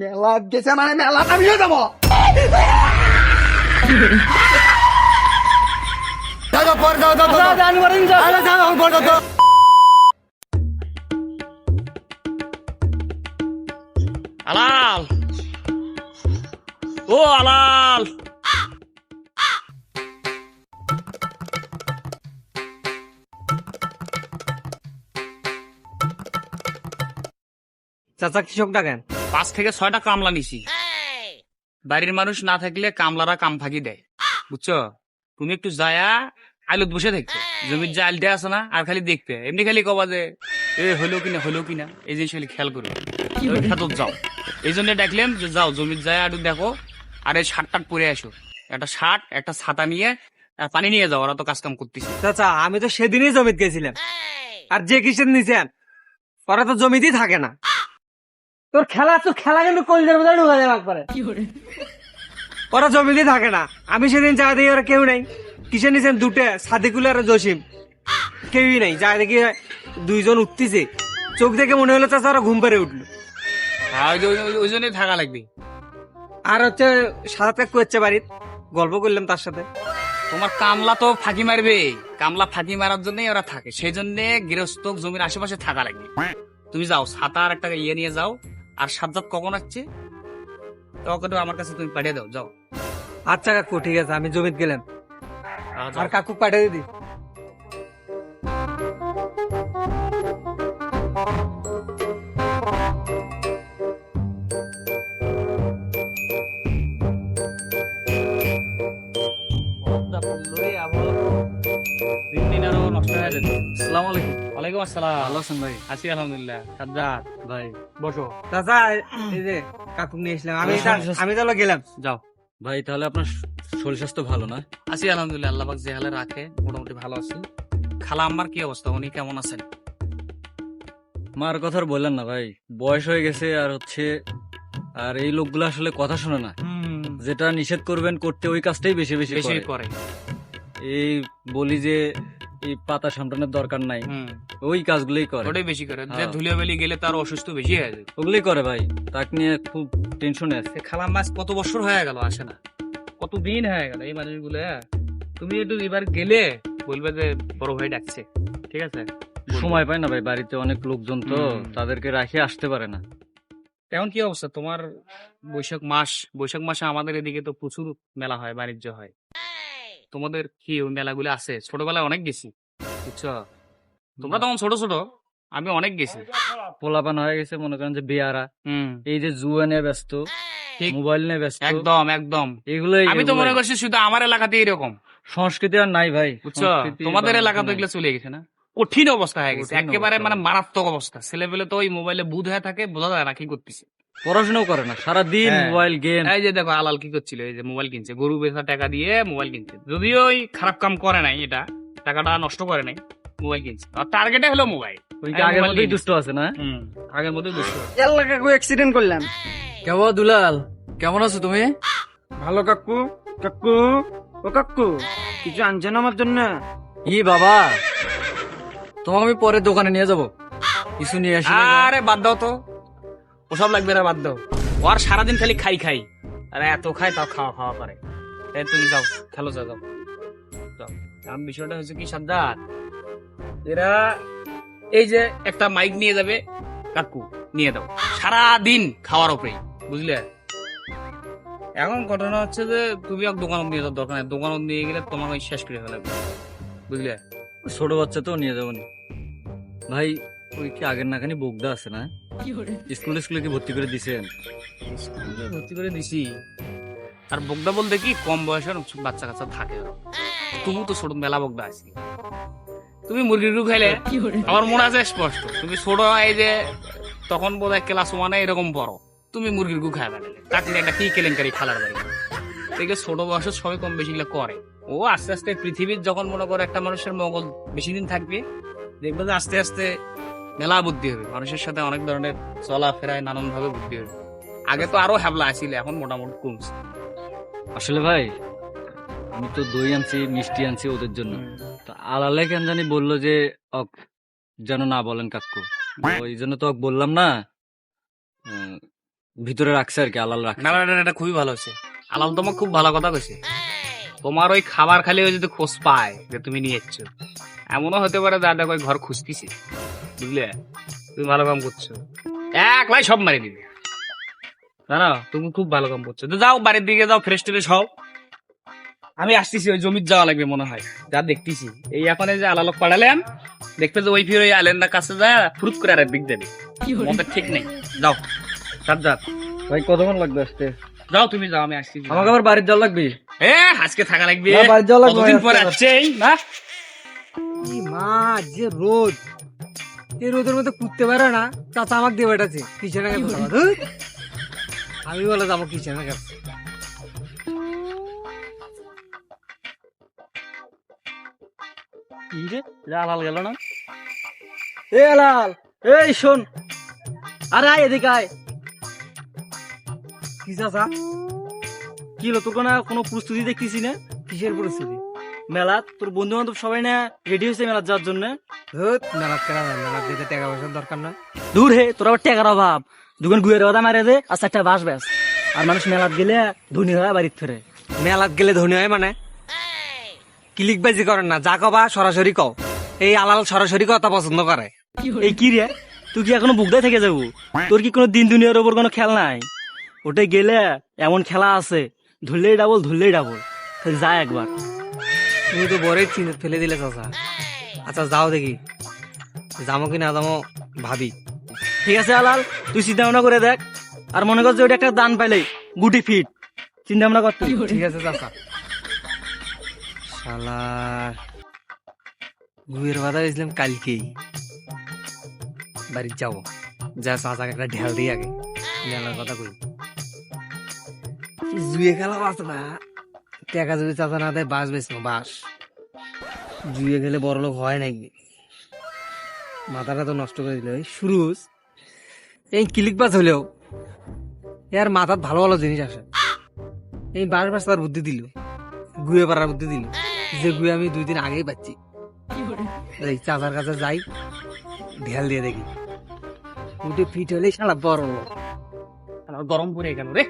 মেলা গেছে মানে মেলা আমিও যাব। আলাল। ও আলাল। চাচা কৃষক ডাকেন পাঁচ থেকে ছয়টা কামলা নিছি। বাড়ির মানুষ না থাকলে কামলারা কাম ফাঁকি দেয়। বুঝছ? তুমি একটু যায়া আইলত বসে থাকবে জমির যে আইলটা আছে না আর খালি দেখবে এমনি খালি কবা যে এ হলো কিনা হলো কিনা? এই জিনিস খালি খেয়াল ওই খেতত যাও। এই জন্য ডাকলাম যে যাও জমির যায় একটু দেখো আর এই শার্ট টাট পরে আসো। একটা শার্ট একটা ছাতা নিয়ে আর পানি নিয়ে যাও ওরা তো কাজ কাম করতেছে। চাচা আমি তো সেদিনই জমিতে গেছিলাম। আর যে কিসের নিছেন ওরা তো জমিতেই থাকে না। তোর খেলা তোর খেলা কিন্তু কলজের মধ্যে ঢুকা যাবে একবারে। ওরা জমিতেই থাকে না। আমি সেদিন যা দেখি ওরা কেউ নাই। কিসের নিছেন দুটে সাদিকুল আর জসিম। কেউই নাই। যা দেখি দুইজন উঠতেছে। চোখ দেখে মনে হলো চাচা ওরা ঘুম পারে উঠল। হ্যাঁ ওই জন্যই থাকা লাগবে। আর হচ্ছে সাত এক করছে বাড়ির। গল্প করলাম তার সাথে। তোমার কামলা তো ফাঁকি মারবে। কামলা ফাঁকি মারার জন্যই ওরা থাকে। সেই জন্য গৃহস্থ জমির আশেপাশে থাকা লাগবে। তুমি যাও ছাতা আর একটা ইয়ে নিয়ে যাও। আর সাজ্জাদ কখন আসছে? তখন আমার কাছে তুমি পাঠিয়ে দাও যাও। আচ্ছা কাকু ঠিক আছে আমি জমিতে গেলাম। আর কাকু পাঠিয়ে দিদি হয়ে আসসালামু আলাইকুম। ওয়ালাইকুম আসসালাম। ভালো আছেন ভাই? আছি আলহামদুলিল্লাহ। সাজ্জাদ ভাই। বসো। চাচা এই যে কাকু নিয়ে এসলাম আমি আমি তাহলে গেলাম। যাও। ভাই তাহলে আপনার শরীর স্বাস্থ্য ভালো না? আছি আলহামদুলিল্লাহ আল্লাহ পাক যে হালে রাখে মোটামুটি ভালো আছি। খালা আম্মার কি অবস্থা? উনি কেমন আছেন? মার কথা আর বললেন না ভাই বয়স হয়ে গেছে আর হচ্ছে আর এই লোকগুলো আসলে কথা শোনে না। যেটা নিষেধ করবেন করতে ওই কাজটাই বেশি বেশি করে। এই বলি যে এই পাতা সামটানোর দরকার নাই। ওই কাজগুলোই করে। ওটাই বেশি করে। যে হ্যাঁ। ধুলিয়া বেলি গেলে তার অসুস্থ বেশি হয়ে যায়। ওগুলোই করে ভাই। তাকে নিয়ে খুব টেনশনে আছে। মাছ কত বছর হয়ে গেল আসে না। কত দিন হয়ে গেল এই মানুষগুলো হ্যাঁ? তুমি একটু এবার গেলে বলবে যে বড় ভাই ডাকছে ঠিক আছে? সময় পায় না ভাই বাড়িতে অনেক লোকজন তো তাদেরকে রাখে আসতে পারে না। এখন কি অবস্থা? তোমার বৈশাখ মাস বৈশাখ মাসে আমাদের এদিকে তো প্রচুর মেলা হয় বাণিজ্য হয়। তোমাদের কি ওই মেলাগুলো আছে? ছোটবেলায় অনেক গেছি। বুঝছ? তোমরা তখন ছোট ছোট। আমি অনেক গেছি। পোলাপান হয়ে গেছে মনে করেন যে বেয়ারা। এই যে জুয়া নিয়ে ব্যস্ত মোবাইল নিয়ে ব্যস্ত। একদম একদম। এগুলোই আমি তো মনে। করছি শুধু আমার এলাকাতে এরকম। সংস্কৃতি আর নাই ভাই। বুঝছ? তোমাদের এলাকা তো এগুলো চলে গেছে না? কঠিন অবস্থা হয়ে গেছে। একেবারে মানে মারাত্মক অবস্থা। ছেলে পেলে তো ওই মোবাইলে বুধ হয়ে থাকে বোঝা যায় না কি করতেছে। পড়াশোনাও করে না সারা দিন হ্যাঁ। মোবাইল গেম এই যে দেখো আলাল কি করছিল এই যে মোবাইল কিনছে গরু বেচা টাকা দিয়ে মোবাইল কিনছে। যদিও ওই খারাপ কাম করে নাই এটা টাকাটা নষ্ট করে নাই মোবাইল কিনছে। আর টার্গেটে হলো মোবাইল ওই হ্যাঁ, আগের মতোই দুষ্ট আছে না? আগের মধ্যে দুশো এল্লা কাকু অ্যাক্সিডেন্ট করলাম। কেমন দুলাল? কেমন আছো তুমি? ভালো কাকু কাকু ও কাকু কিছু আনছেন আমার জন্য? ই বাবা তোমাকে আমি পরে দোকানে নিয়ে যাব। কিছু নিয়ে আসি আরে বাদ দাও তো। ওসব লাগবে না বাদ দাও। ও আর সারাদিন খালি খাই খাই। আর এত খায় তাও খাওয়া খাওয়া করে। এই তুমি যাও, খেলো যাও। যাও। বিষয়টা হচ্ছে কি সাদ্দার এরা এই যে একটা মাইক নিয়ে যাবে, কাকু, নিয়ে দাও। সারাদিন খাওয়ার উপরেই বুঝলে? এখন ঘটনা হচ্ছে যে, তুমি এক দোকান নিয়ে যাও দরকার নেই দোকান নিয়ে গেলে তোমার ওই শেষ করে ফেলাবে বুঝলে? ছোট বাচ্চা তো নিয়ে যাব। ভাই ওই কি আগের নাখানি বোগদা আছে না? স্কুলে স্কুলে কি ভর্তি করে দিছেন স্কুলে ভর্তি করে দিছি। আর বগদা বলতে কি কম বয়সের বাচ্চা কাচ্চা থাকে। তবু তো ছোট মেলা বগদা আছে। তুমি মুরগির গু খাইলে আমার মনে আছে স্পষ্ট। তুমি ছোট এই যে তখন বোধ হয় ক্লাস ওয়ানে এরকম বড় তুমি মুরগির গু খাই ফেলে তাকে একটা কি কেলেঙ্কারি খেলার বাড়ি। দেখে ছোট বয়সে সবাই কম বেশি করে। ও আস্তে আস্তে পৃথিবীর যখন মনে করে একটা মানুষের মঙ্গল বেশি দিন থাকবে দেখবে যে আস্তে আস্তে মেলা বুদ্ধি হবে। মানুষের সাথে অনেক ধরনের চলাফেরায় নানান ভাবে বুদ্ধি হবে। আগে তো আরও হ্যাবলা আছিল এখন মোটামুটি কমছে। আসলে ভাই আমি তো দই আনছি মিষ্টি আনছি ওদের জন্য। তো আলালে কেন জানি বলল যে অক যেন না বলেন কাকু। ওই জন্য তো অক বললাম না ভিতরে রাখছে আর কি আলাল রাখছে। না না এটা খুবই ভালো হয়েছে। আলাল তোমার খুব ভালো কথা কইছে। তোমার ওই খাবার খালি ওই যদি খোঁজ পায় যে তুমি নিয়ে এসছো এমনও হতে পারে দাদা ওই ঘর খুঁজতিছে। বুঝলে? তুমি ভালো কাম করছ। এক ভাই সব মারি দিবে। না না তুমি খুব ভালো কাম করছ। তো যাও বাড়ির দিকে যাও ফ্রেশ ট্রেশ হও। আমি আসতেছি ওই জমির যাওয়া লাগবে মনে হয়। যা দেখতেছি। এই এখন এই যে আলালক পাঠালেন দেখবে যে ওই ফির ওই আলেন্দার কাছে যায় ফুরুত করে আর দিক দেবে। মতো ঠিক নেই। যাও। সাত যাও ভাই কতক্ষণ লাগবে আসতে? যাও তুমি যাও আমি আসছি আমাকে আবার বাড়ির জল লাগবে? এ আজকে থাকা লাগবে। না, বাড়ি যাওয়া লাগবে, কতদিন পরে আসছে এই, না? মা যে রোদ। এই রোদের মধ্যে কুদতে পারে না চাচা আমাকে দিয়ে বেটাছে কিচেনে গেছে। আমি বলে যাব কিচেনে গেছে। কি রে? আলাল গেল না? এ আলাল এই শোন। আরে আয় এদিকে আয়। কি চাচা? কি হলো? তোর কোনো কোনো প্রস্তুতি দেখতেছি না? কিসের পরিস্থিতি মেলা তোর বন্ধু বান্ধব সবাই না রেডি হয়েছে মেলা যাওয়ার জন্য? ধুত, মেলাত কেনা যায় মেলাত যেতে টাকা পয়সার দরকার নয়। দূর হে তোর আবার টেকার অভাব। দুগুন গুয়ের কথা মারে দে আর চারটা বাস ব্যাস। আর মানুষ মেলাত গেলে ধনী হয় বাড়িতে ফেরে মেলাত গেলে ধনী হয় মানে? ক্লিক বাজি করেন না যা কবা সরাসরি কও। এই আলাল সরাসরি কথা পছন্দ করে। এই কি রে? তুই কি এখনও বুকদায় থেকে যাব? তোর কি কোনো দিন দুনিয়ার ওপর কোনো খেল নাই? ওটাই গেলে এমন খেলা আছে ধরলেই ডাবল ধরলেই ডাবল যা একবার। তুমি তো বরের চিন্তা ফেলে দিলে, চাচা। আচ্ছা যাও দেখি। যাব কি না যাব ভাবি। ঠিক আছে আলাল তুই চিন্তা ভাবনা করে দেখ। আর মনে কর যে ওটা একটা দান পাইলে, গুটি ফিট। চিন্তা ভাবনা কর তুই। ঠিক আছে, চাচা। শালার গুয়ের বাধা গেছিলাম কালকেই বাড়ি যাব। যা চাচাকে একটা ঢেল দিই আগে। মেলার কথা কই। জুয়ে খেলা বাস না। টাকা যদি চাচা না দেয়, বাস বেশ বাস। জুয়ে গেলে বড় লোক হয় নাকি? মাথাটা তো নষ্ট করে দিল। এই সুরুজ, এই ক্লিক বাস হলেও এর মাথার ভালো ভালো জিনিস আসে। এই বাস বাস তার বুদ্ধি দিল। গুয়ে পাড়ার বুদ্ধি দিল। যে গুয়ে আমি দুই দিন আগেই পাচ্ছি। এই চাচার কাছে যাই, ঢেল দিয়ে দেখি। উঠে ফিট হলেই সারা বড় লোক। গরম পড়ে গেল রে।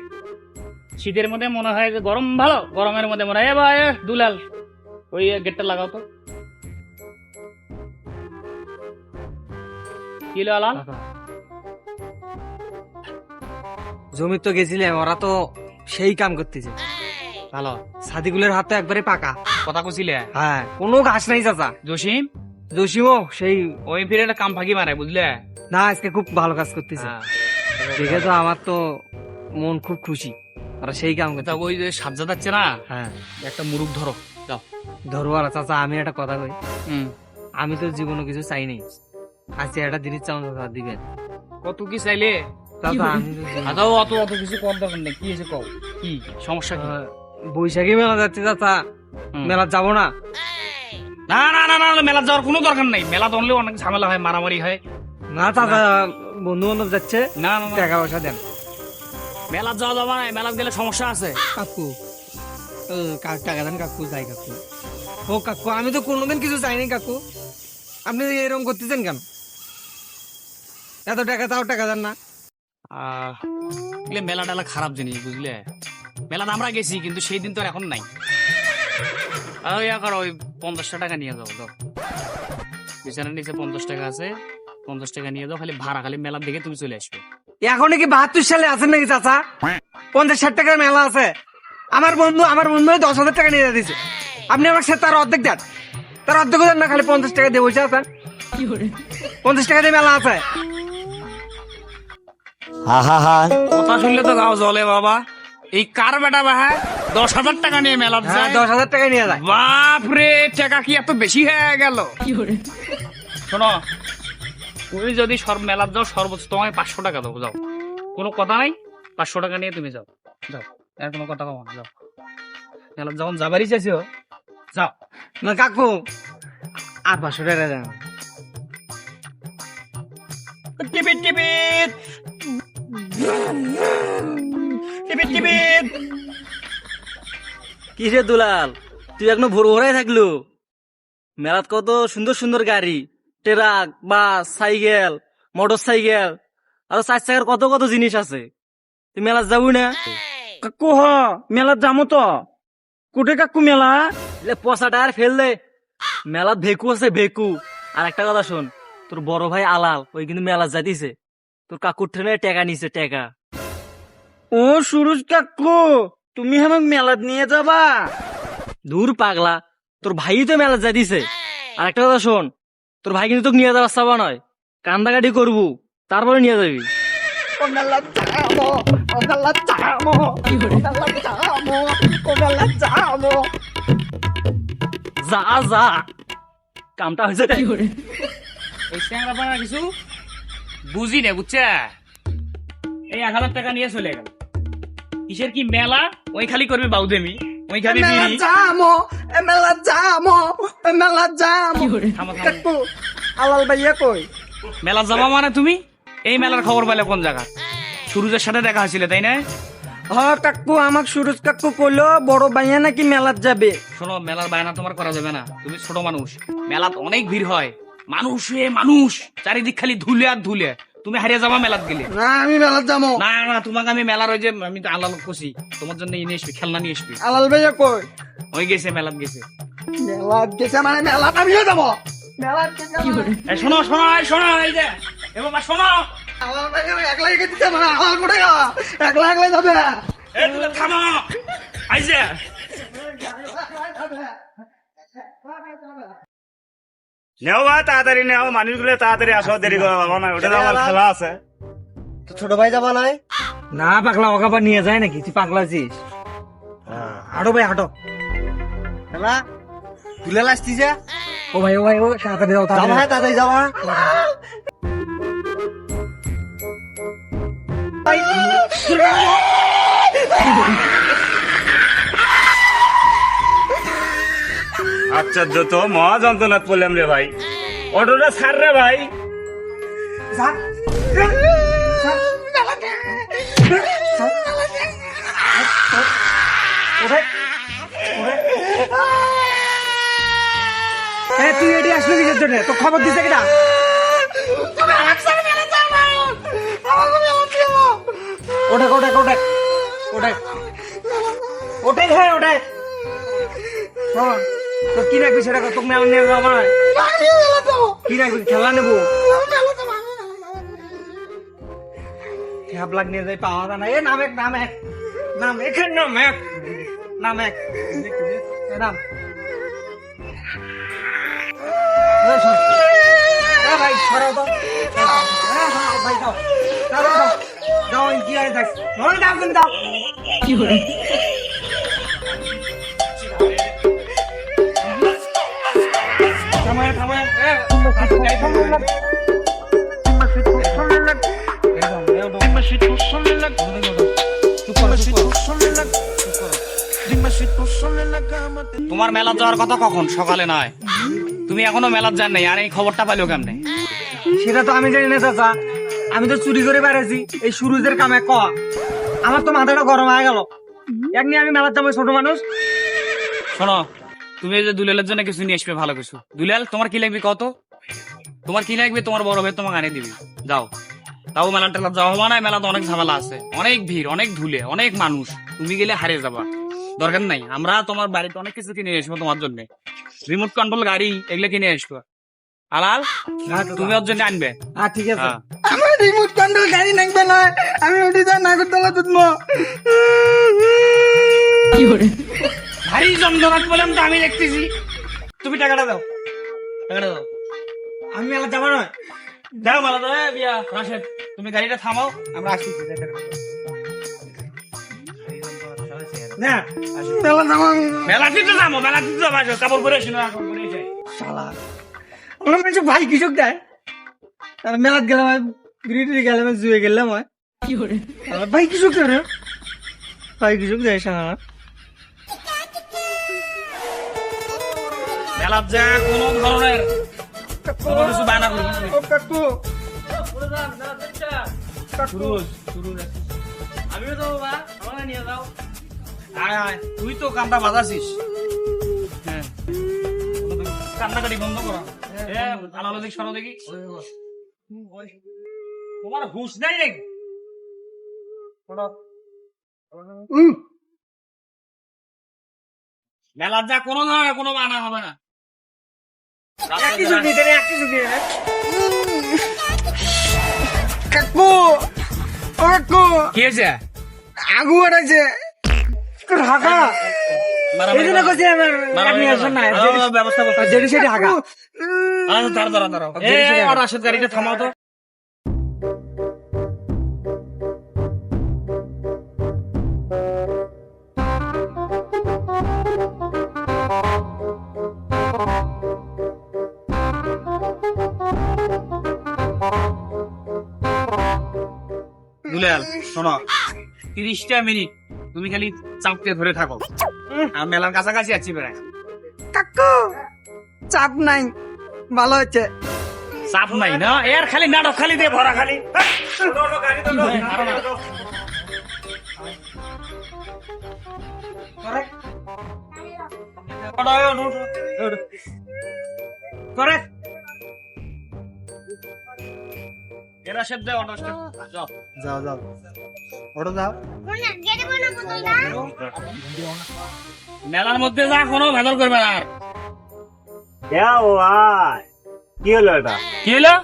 শীতের মধ্যে মনে হয় যে গরম ভালো গরমের মধ্যে মনে হয় ভাই দুলাল ওই গেটটা লাগাও তো। কি হলো আলাল? জমির তো গেছিলাম ওরা তো সেই কাম করতেছে। ভালো সাদিগুলের হাত তো একবারে পাকা। কথা কছিলে হ্যাঁ কোনো ঘাস নাই চাচা। জসিম? জসিমও সেই ওই ফিরে একটা কাম ফাঁকি মারে বুঝলে? না আজকে খুব ভালো কাজ করতেছে। হ্যাঁ। দেখে তো আমার তো মন খুব খুশি। ওরা সেই কাম করতে। তা ওই যে সাজ্জা যাচ্ছে না? হ্যাঁ। একটা মুরুখ ধরো যাও। ধরোয়ার চাচা আমি একটা কথা কই। হুম। আমি তো জীবনে কিছু চাই নাই। আজকে একটা জিনিস চাও চাচা দিবেন। কত কি চাইলে? চাচা আমি আদাও অত অত কিছু কম দরকার নেই। কি হয়েছে কও? কি? সমস্যা কি? বৈশাখী মেলা যাচ্ছে চাচা। মেলা যাব না। না না না না না, মেলা যাওয়ার কোনো দরকার নেই। মেলা ধরলে অনেক ঝামেলা হয় মারামারি হয়। না চাচা বন্ধু বান্ধব যাচ্ছে। না না না। টাকা পয়সা দেন। মেলা যাওয়া যাওয়া নাই মেলা গেলে সমস্যা আছে। কাকু ও, কা- টাকা দেন কাকু যাই কাকু। ও কাকু আমি তো কোনোদিন কিছু চাইনি কাকু। আপনি এরকম করতেছেন কেন? এত টাকা তাও টাকা দেন না। মেলা টেলা খারাপ জিনিস বুঝলে? মেলাতে আমরা গেছি কিন্তু সেই দিন তো এখন নাই। ইয়া করো ওই পঞ্চাশটা টাকা নিয়ে যাও যাও বিছানার নিচে পঞ্চাশ টাকা আছে পঞ্চাশ টাকা নিয়ে যাও খালি ভাড়া খালি মেলার দিকে তুমি চলে আসবে। এখন কি বাহাত্তর সালে আছেন নাকি চাচা? পঞ্চাশ ষাট টাকার মেলা আছে। আমার বন্ধু আমার বন্ধু দশ হাজার টাকা নিয়ে দিয়েছে আপনি আমার সাথে তার অর্ধেক দেন। তার অর্ধেক দেন না খালি পঞ্চাশ টাকা দিয়ে বসে আছেন। পঞ্চাশ টাকা দিয়ে মেলা আছে। কথা শুনলে তো গাও জলে বাবা। এই কার বেটা বাহা? দশ হাজার টাকা নিয়ে মেলার হ্যাঁ দশ হাজার টাকা নিয়ে যায়। বাপ রে টাকা কি এত বেশি হয়ে গেল? শোনো তুমি যদি সর মেলার যাও, সর্বোচ্চ তোমায় পাঁচশো টাকা দেবো, যাও। কোনো কথা নাই? পাঁচশো টাকা নিয়ে তুমি যাও। যাও। আর কোনো কথা কমো যাও। মেলার যখন যাবারই চাইছো, যাও। না, কাকু, আর পাঁচশো টাকা দেন। টিপিট টিপিট। টিপিট টিপিট। কি রে দুলাল? তুই এখনও ভোর ভোরাই থাকল। মেলাত কত সুন্দর সুন্দর গাড়ি। Truck, bus, cycle motorcycle আর চার চাকার কত কত জিনিস আছে। তুই মেলা যাব না? কাকু হ, মেলাত যামো তো। কোটে কাকু মেলা? পচাটা আর ফেল দে। মেলাত ভেকু আছে ভেকু। আর একটা কথা শোন, তোর বড় ভাই আলাল, ওই কিন্তু মেলা যাইতিছে। তোর কাকুর ট্রেনে টেকা নিছে, টেকা। ও সুরজ কাকু, তুমি আমাক মেলাত নিয়ে যাবা? দূর পাগলা, তোর ভাই তো মেলা যাইতিছে। আর একটা কথা শোন তোর ভাই কিন্তু তোকে নিয়ে যাওয়ার চাবা নয়। কান্দাকাটি করবু তারপরে নিয়ে যাবি। যা যা। কামটা হয়েছে। এই স্যাংরা পাড়া কিছু বুঝি না বুঝছে? এই এক হাজার টাকা নিয়ে চলে গেল। কিসের কি মেলা? ওই খালি করবি বাউদেমি। ওই খালি বিড়ি যামো এ মেলাত যামো এ মেলাত যামো থামো, থামো। কাকু আলাল ভাইয়া কই? মেলা যাবা মানে তুমি? এই মেলার খবর পেলে কোন জায়গা? সুরুজের সাথে দেখা হয়েছিল তাই না? হ কাকু আমাক সুরজ কাকু কইলো বড় ভাইয়া নাকি মেলাত যাবে। শোনো মেলার বায়না তোমার করা যাবে না। তুমি ছোট মানুষ। মেলাত অনেক ভিড় হয়। মানুষ মানুষ। চারিদিক খালি ধুলে আর ধুলে। তুমি হারিয়ে যাবা মেলাত গেলে। না আমি মেলাত যাব। না না তোমাকে আমি মেলার ওই যে আমি তো আলাল কষি তোমার জন্য নিয়ে আসবি খেলনা নিয়ে আসবি। আলাল ভাইয়া কই? ওই গেছে মেলাত গেছে। মেলাত গেছে মানে মেলাত আমিও যাব। মেলাত গেছে মানে- এই শোনো শোনো এই শোনো এই যে এ বাবা শোনো। আলাল ভাইয়া একলাই গেছে মানে আলাল কোটে গা একলা একলাই যাবে। এই তুমি থামো। আইছে নেও বা তাড়াতাড়ি নেও মানুষগুলো তাড়াতাড়ি আসো দেরি করে বাবা না ওটা তো আমার খেলা আছে। ছোট ভাই যাবা নাই? না পাগলা ওকে আবার নিয়ে যায় নাকি? তুই পাগলা আছিস? হাঁটো ভাই হাঁটো। খেলা? তুলে লাসতি যা। ও ভাই ও ভাই ও তাড়াতাড়ি যাও তাড়াতাড়ি তাড়াতাড়ি যাওয়া আচ্ছা তো মহা যন্ত্রণাত পড়লাম রে ভাই। অটোটা ছাড় রে ভাই। তুই এটি আসলি কিসের জন্য? তো খবর দিছে কিনা? ওটা ওটা ওটা ওটা ওটাই হ্যাঁ ওটাই তো কি রাখবি সেটা তোকে নিয়ে যাব আমার কি রাখবি খেলা নেব লাগ নিয়ে এক নাম এক নাম এখানে নাম এক নাম এক নাম। ভাই সরাও তো ভাই দাও দাও দাও, দাও দাও কি আছে দাও কিন্তু দাও তোমার মেলা যাওয়ার কথা কখন? সকালে নয়। তুমি এখনও মেলাত যান নাই আর এই খবরটা পাইলো কেমনে? সেটা তো আমি জানি না চাচা। আমি তো চুরি করে বেড়াইছি এই সুরুজের কামে ক। আমার তো মাথাটা গরম হয়ে গেল। এক নিয়ে আমি মেলার যাব ছোট মানুষ। শোনো তুমি এই যে দুলালের জন্য কিছু নিয়ে আসবে ভালো কিছু। দুলাল তোমার কি লাগবে কত তোমার কি লাগবে? তোমার বড় ভাই তোমাকে আনিয়ে দিবি। যাও। তাও মেলা টেলা যাওয়া হওয়া নাই মেলাতে অনেক ঝামেলা আছে। অনেক ভিড় অনেক ধুলে অনেক মানুষ। তুমি গেলে হারিয়ে যাবা। দরকার নাই। আমরা তোমার বাড়িতে অনেক কিছু কিনে আসব তোমার জন্য। রিমোট কন্ট্রোল গাড়ি এগুলো কিনে আসব। আলাল তুমি ওর জন্য আনবে। হ্যাঁ ঠিক আছে। হ্যাঁ। আমার রিমোট কন্ট্রোল গাড়ি নাকবে না। আমি উঠে যাই নাগরদোলা তুলবো ভারী যন্ত্রণা বললাম তো আমি দেখতেছি। তুমি টাকাটা দাও। টাকাটা দাও। আমি মেলা যাব নয় যাও মালা এ, বিয়া রাশেদ তুমি গাড়িটা থামাও আমরা না মেলা যাব মেলা দিতে যাব মেলা দিতে যাব। কাপড় পরে আসি না কাপড় পরে যাই শালা। আমার ভাই কৃষক দেয়। মেলাত গেলাম বিড়ি গেলাম জুয়ে গেলাম আর ভাই কৃষক দেয় ভাই কৃষক দেয় শালা। মেলা যা কোনো ধরনের কিছু বায়না করবি ও কাকু। সুরজ, সুরজ আছে। আমিও তো বাবা আমাকে নিয়ে যাও। আয় আয়। তুই তো কামটা বাজাছিস হ্যাঁ। কান্নাকাটি বন্ধ করা। এ আলালো দেখি সরো দেখি। তোমার হুশ নাই? নাকি মেলার যা কোনো ধরনের কোনো মানা হবে না। কাকু ও কাকু। কি হয়েছে? আগু আছে ঢাকা। এই জন্য কইছি আমার আপনি আসেন না। ব্যবস্থা করতে যেটি সেটি ঢাকা। দাঁড়া দাঁড়া এই আর রাশেদ গাড়িটা থামাও তো। দুলাল শোনো তিরিশটা মিনিট তুমি খালি চাপকে ধরে থাকো আর মেলার কাছাকাছি আছি বেড়ায় কাকু চাপ নাই ভালো হচ্ছে চাপ নাই না এর খালি নাটক খালি দিয়ে ভরা খালি করে এরা সব দেয় অটো যাও। যাও যাও। ওটা যাও মেলার মধ্যে যা কোনো ভেতর করবে না আর। ও ভাই কি হলো এটা? কি হলো?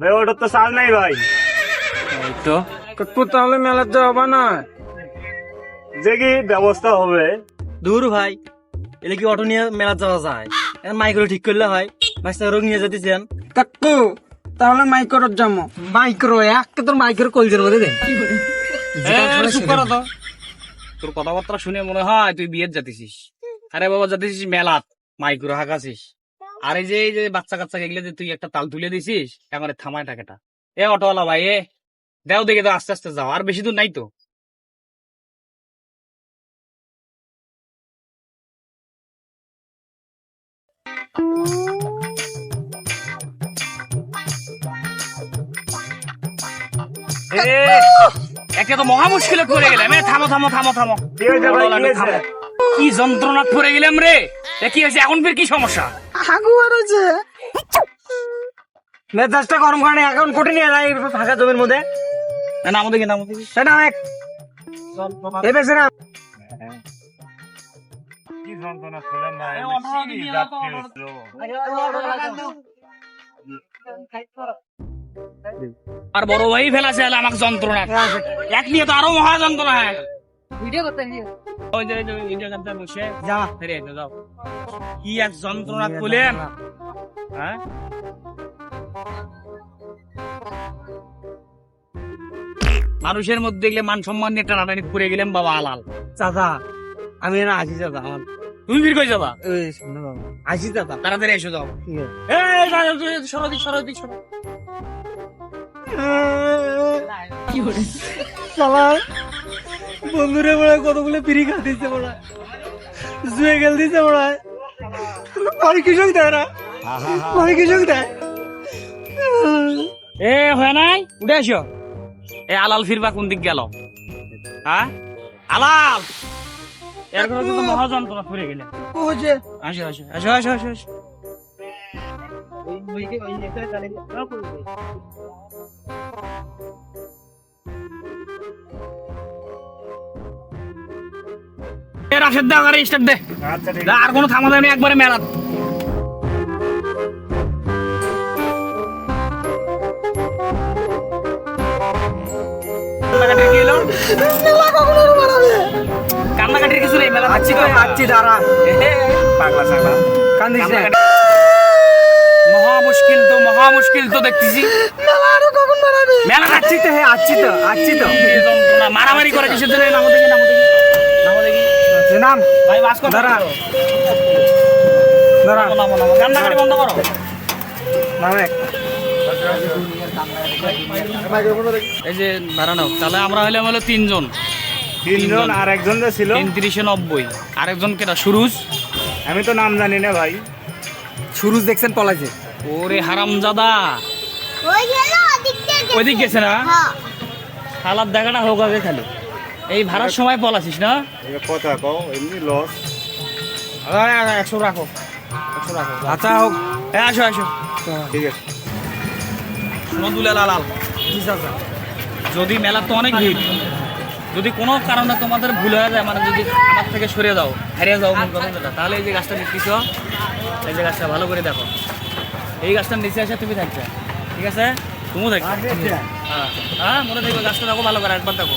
ভাই ওটার তো চাল নাই ভাই। তো। কাকু তাহলে মেলার যাওয়া না। যে কি ব্যবস্থা হবে? দূর ভাই এলে কি অটো নিয়ে মেলা যাওয়া যায়? মাইক্রো ঠিক করলে হয় মাস্টার রোগ নিয়ে যেতেছেন। কাকু তাহলে মাইক্রো যাব মাইক্রো একটা তোর মাইক্রো কলজের মধ্যে দেন চুপ করো তো। তোর কথাবার্তা শুনে মনে হয় তুই বিয়ের যাতেছিস আরে বাবা যাতেছিস মেলাত। মাইক্রো হাঁকাছিস। আর এই যে এই যে বাচ্চা কাচ্চা এগুলো যে তুই একটা তাল তুলে দিছিস এখন থামায় টাকাটা এ অটোওয়ালা ভাই এ। দেও দেখে তো আস্তে আস্তে যাও। আর বেশি দূর নাই তো। একে তো মহা মুশকিলে পড়ে গেলাম থামো থামো থামো থামো কি যন্ত্রণা পড়ে গেলাম রে কি হয়েছে এখন ফের কি সমস্যা আগু আর মেজাজটা গরম করে এখন কোটে নিয়ে যায় ফাঁকা জমির মধ্যে না এক এই বেছে না কি যন্ত্রণা ছিলাম ভাই এ, কি নিয়ে আর বড় ভাই ফেলাছে আমাকে যন্ত্রণা। এক নিয়ে তো আরও মহা যন্ত্রণা হয়। ভিডিও করতে ওই যে ওই যে এই জায়গাতে বসে যা। ফিরে যাও। কি এক যন্ত্রণা করলেন হ্যাঁ? মানুষের মধ্যে গেলে মান সম্মান নিয়ে টানাটানি করে গেলাম বাবা আলাল চাচা আমি না আসি চাচা আমার। তুমি ফির কই যাবা আসি চাচা। তাড়াতাড়ি এসে যাও। এই যা, যা, যা, সরো বন্ধুরে বলে কতগুলো পিড়ি খা দিচ্ছে বলা। জুয়ে গেল দিচ্ছে বলা বাড়ি কৃষক দেয় না? বাড়ি কৃষক দেয়? এ হয় নাই? উঠে আসো এ আলাল ফিরবা কোন দিক গেল? হ্যাঁ? আলাল! এর ঘরে তো মহা যন্ত্রণা পড়ে গেলে ওজে আসো আসো আসো আসো আসো। আসো এ রাশেদ দা গাড়ি স্টার্ট দে। আচ্ছা দা, আর কোনো থামা দেয়নি একবারে মেলাত। কান্নাকাটির কিছু নেই মেলা আচ্ছি তো আচ্ছি দাঁড়া পাগলা ছাগলা। কান্দিস মুশকিল তো মহা মুশকিল তো দেখতেছি। মেলা আচ্ছি তো হ্যাঁ আচ্ছি তো আচ্ছি তো মারামারি করে কিসের জন্য? নামো দেখি নামো দেখি নামো দেখি। সে নাম ভাই বাস কর। দাঁড়া। দাঁড়া। নামো নামো নামো। কান্নাকাটি বন্ধ করো। নাম এক এই যে দাঁড়ানো তাহলে আমরা হইলাম হলো তিনজন। তিনজন আর একজন যে ছিল। তিন তিরিশে নব্বই। আরেকজন কেটা? সুরুজ? আমি তো নাম জানি না ভাই। সুরুজ দেখছেন পলাইছে ওরে হারামজাদা। ওই গেল ওদিক থেকে ওইদিক গেছে না? হ্যাঁ। হালাত দেখাটা হোক আগে খালি। এই ভাড়ার সময় পলাছিস না? কথা কও এমনি লস একশো রাখো। একশো রাখো। আচ্ছা হোক। এ, আসো আসো। ঠিক আছে। লাল যদি মেলা তো অনেক ভিড় যদি কোনো কারণে তোমাদের ভুল হয়ে যায় মানে যদি আমার থেকে সরে যাও হারিয়ে যাও তাহলে এই যে গাছটা দেখতেছ এই যে গাছটা ভালো করে দেখো। এই গাছটার নিচে এসে তুমি থাকবে। ঠিক আছে? তুমিও থাকবে। হ্যাঁ হ্যাঁ। মনে দেখো গাছটা দেখো ভালো করে একবার দেখো।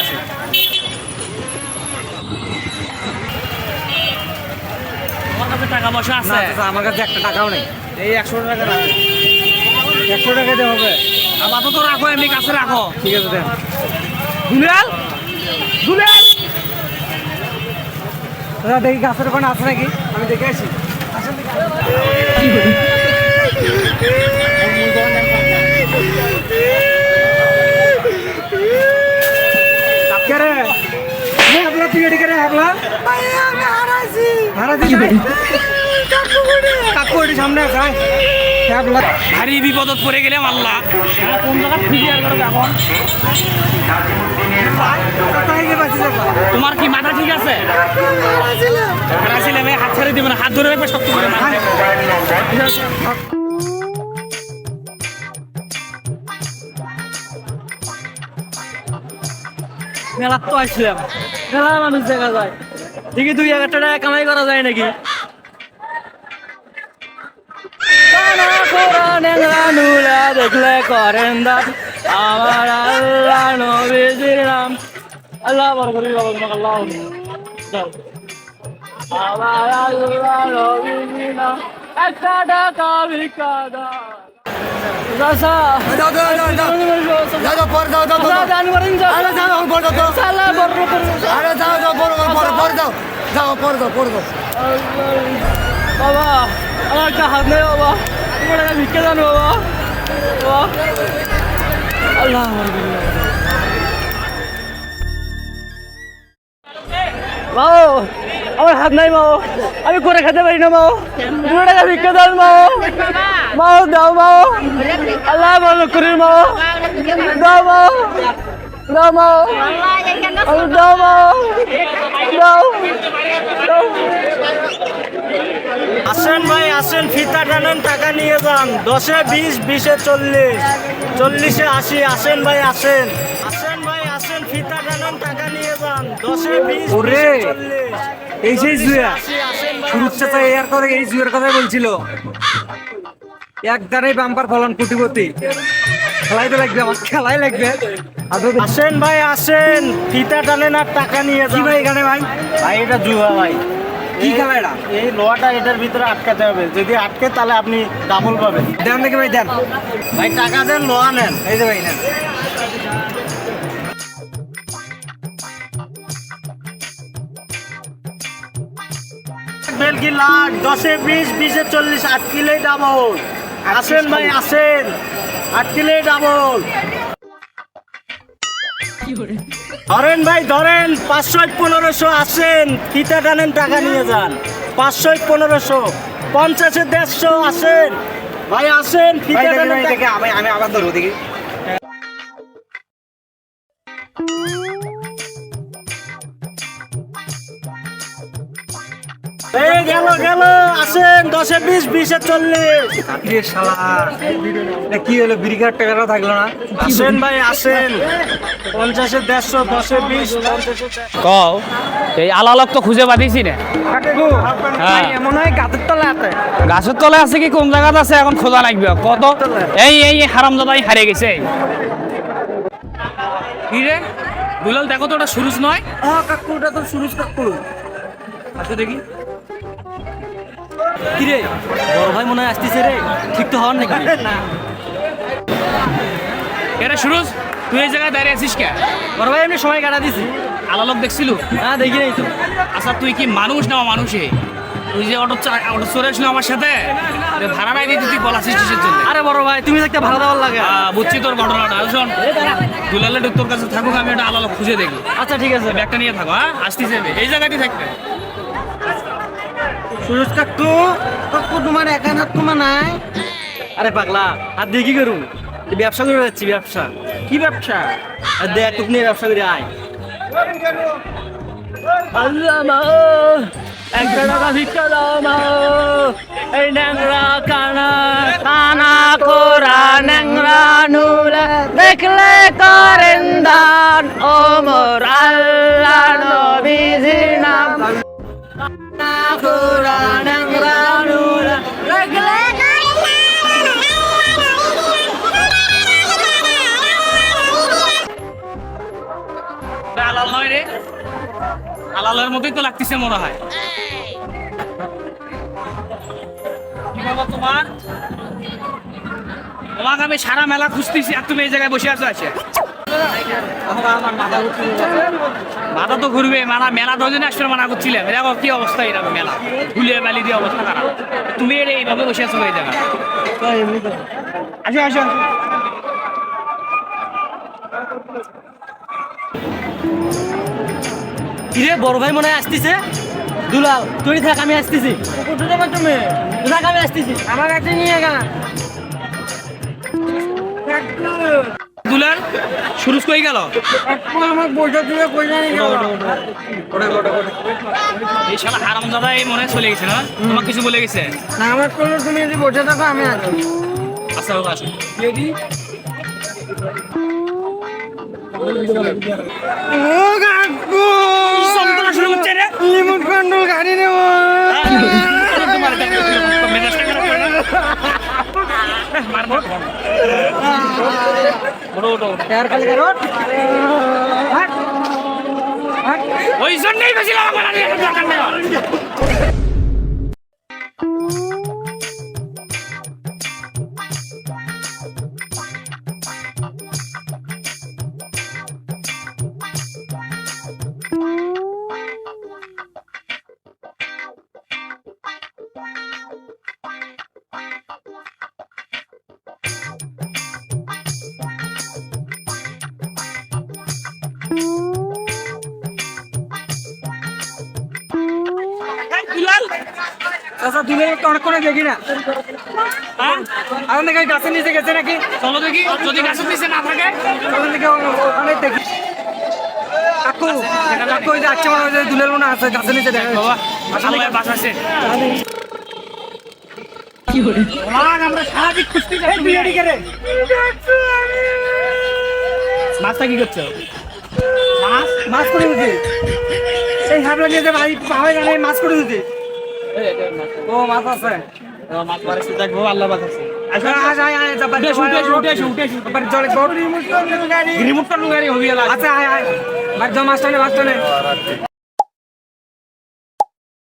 আসি। তোমার কাছে টাকা পয়সা আছে? আমার কাছে একটা টাকাও নেই। এই একশো টাকা একশো টাকা দিয়ে হবে। আপাতত রাখো এমনি কাছে রাখো। ঠিক আছে দুলাল? দুলাল? দাদা দেখি গাছের ওখানে আছে নাকি? আমি দেখে আসি। ভারী বিপদত পড়ে গেলে আল্লাহ। হ্যাঁ, কোন জায়গা ফিরিয়ার করো এখন তোমার কি মাথা ঠিক আছে? হাত ছেড়ে দিবে না, হাত ধরে রাখবে, শক্ত করে। মেলা তো আসলাম। মেলা মানুষ দেখা যায়। দেখি দুই হাজার টাকা কামাই করা যায় নাকি? দেখলে করেন দাম আমার আল্লাহ নবীজির নাম। আল্লাহ বরকরি বাবা তোমাকে আল্লাহ। আমার আল্লাহ নবীজির নাম। একটা টাকা ভিক্ষা দাও। বাবা আমার একটা হাত নেই বাবা। ভিক্ষা দান বাবা। বাবা। আল্লাহ মাও, আমার হাত নাই মাও। আমি করে খেতে পারি না মাও। দু টাকা ভিক্ষা দান মাও। মাও, দাও মাও। আল্লাহ ভালো করে মাও। দাও মাও। আমি দাও মাও দাও দাও আসেন ভাই আসেন ফিতা টানেন টাকা নিয়ে যান। দশে বিশ বিশে চল্লিশ। চল্লিশে আশি আসেন ভাই আসেন। আসেন ভাই আসেন ফিতা টানেন টাকা নিয়ে যান। দশে বিশ ওরে এই সেই জুয়া। শুরুর সাথে এর কথা এই জুয়ের কথা বলছিল। এক গানেই বাম্পার ফলন কোটিপতি। খেলাই তো লাগবে আমার খেলাই লাগবে। আসেন ভাই আসেন। ফিতা টানেন আর টাকা নিয়ে যান। ভাই এখানে ভাই? ভাই এটা জুয়া ভাই। কি খেলা এটা এই লোহাটা এটার ভিতরে আটকাতে হবে। যদি আটকে তাহলে আপনি ডাবল পাবেন। দেন দেখি ভাই দেন। ভাই টাকা দেন লোহা নেন। এই যে ভাই নেন। বেলকি লাখ দশে বিশ বিশে চল্লিশ আট কিলোই ডাবল আসেন ভাই আসেন। আট কিলোই ডাবল ধরেন ভাই ধরেন পাঁচশো পনেরোশো আসেন কিতা টানেন টাকা নিয়ে যান। পাঁচশো পনেরোশো পঞ্চাশে দেড়শো আসেন। ভাই আসেন ফিতা টানেন আমি আমি আবার ধরো দেখি। এই গেল গেল আসেন দশে বিশ বিশে চল্লিশ। রে শালা এটা কি হলো বিরিকার টাকাটা থাকল না? আসেন ভাই আসেন। পঞ্চাশে দেড়শো দশে বিশ পঞ্চাশে কও এই আলালক তো খুঁজে পাঠিয়েছি না হ্যাঁ। এমন হয় গাছের তলায় আছে? গাছের তলে আছে কি কোন জায়গাতে আছে এখন খোঁজা লাগবে। কত? এই এই হারামজাদাই হারিয়ে গেছে। কি রে? দুলাল দেখো তো ওটা সুরুজ নয়? ও কাকু ওটা তো সুরুজ কাকু। আচ্ছা দেখি। কি রে বড় ভাই মনে হয় আসতেছে রে ঠিক তো হওয়ার নাকি? না। এরে তুই এই জায়গায় দাঁড়িয়ে আছিস কে? বড় ভাই এমনি সময় কাটা দিছি। আলালক দেখছিল? হ্যাঁ দেখি নাই তো। আচ্ছা তুই কি মানুষ না মানুষে তুই যে অটো অটো আমার সাথে? ভাড়া নাই দিতে তুই বলাছিস কিসের জন্য? আরে বড় ভাই তুমি দেখতে ভালো দেওয়ার লাগে। বুঝছি তোর ঘটনাটা। শোন দুলালে তোর কাছে থাকুক আমি একটা আলালক খুঁজে দেখি আচ্ছা ঠিক আছে। ব্যাগটা নিয়ে থাকো হ্যাঁ? আসতেছে। এই জায়গাটি থাকবে। সুরজ কাকু কাকু তোমার একা হাত তোমার নাই? আরে পাগলা আর দিয়ে কি করুন ব্যবসা করে যাচ্ছি ব্যবসা। কি ব্যবসা? আর দেখ তুমি ব্যবসা করে আয়। আল্লাহ মা একশো টাকা ভিক্ষা দাও মা। এই ন্যাংরা কানা কানা কোরা ন্যাংরা নুলা দেখলে করেন দান ও মোর আল্লাহ নবীজির নাম। আলাল নয় রে আলালের মতোই তো লাগতেছে মনে হয় কি তোমার তোমাকে আমি সারা মেলা খুঁজতেছি আর তুমি এই জায়গায় বসে আছো আছে মাথা তো ঘুরবে মানা মেলা দশজনে আসলে মানা করছিলে দেখো কি অবস্থা এরকম মেলা। ঘুলিয়ে মেলি দিয়ে অবস্থা খারাপ। তুমি এর এইভাবে বসে আছো এই জায়গায় আসো আসো কিরে বড় ভাই মনে হয় আসতেছে? দুলাল তুই থাক আমি আসতেছি। তুমি থাক আমি আসতেছি। আমার কাছে নিয়ে গা দুলাল শুরু কই গেল? আমার পয়সা দিয়ে গেল? এই শালা মনে চলে গেছে না? তোমার কিছু বলে গেছে? না আমার কোনো তুমি যদি বসে থাকো আমি আসব। আচ্ছা বাবা আসো ও কাকু! সন্তান শুরু হচ্ছে রে। লিমুট কন্ট্রোল গাড়ি নেব। ওই জন্যই বেশি দরকার নেই। চাচা তুলে একটু অনেক করে দেখি না। হ্যাঁ? আমাদের কাছে গাছের নিচে গেছে নাকি? চলো দেখি। যদি গাছের নিচে না থাকে? ওখান থেকে ওখানে দেখি। কাকু কাকু ওই যে আচ্ছা মনে হয় দুলের মনে আছে গাছের নিচে দেখা বাবা আল্লাহ বাঁচাছে তোমার আমরা সারাদিন খুঁজতে যাচ্ছি তুমি বিরিয়ানি করে মাছটা কি করছ? মাছ? মাছ করে দিতে। এই হাবলা নিয়ে যে ভাই পাহাড়ে গানে মাছ করে দিতে। ও মাছ আছে। মাছ মারছে দেখব আল্লাহ আচ্ছা জলে রিমোট গাড়ি হবি আচ্ছা আয় আয়। বাড়ি যাও মাছটা নে মাছটা নে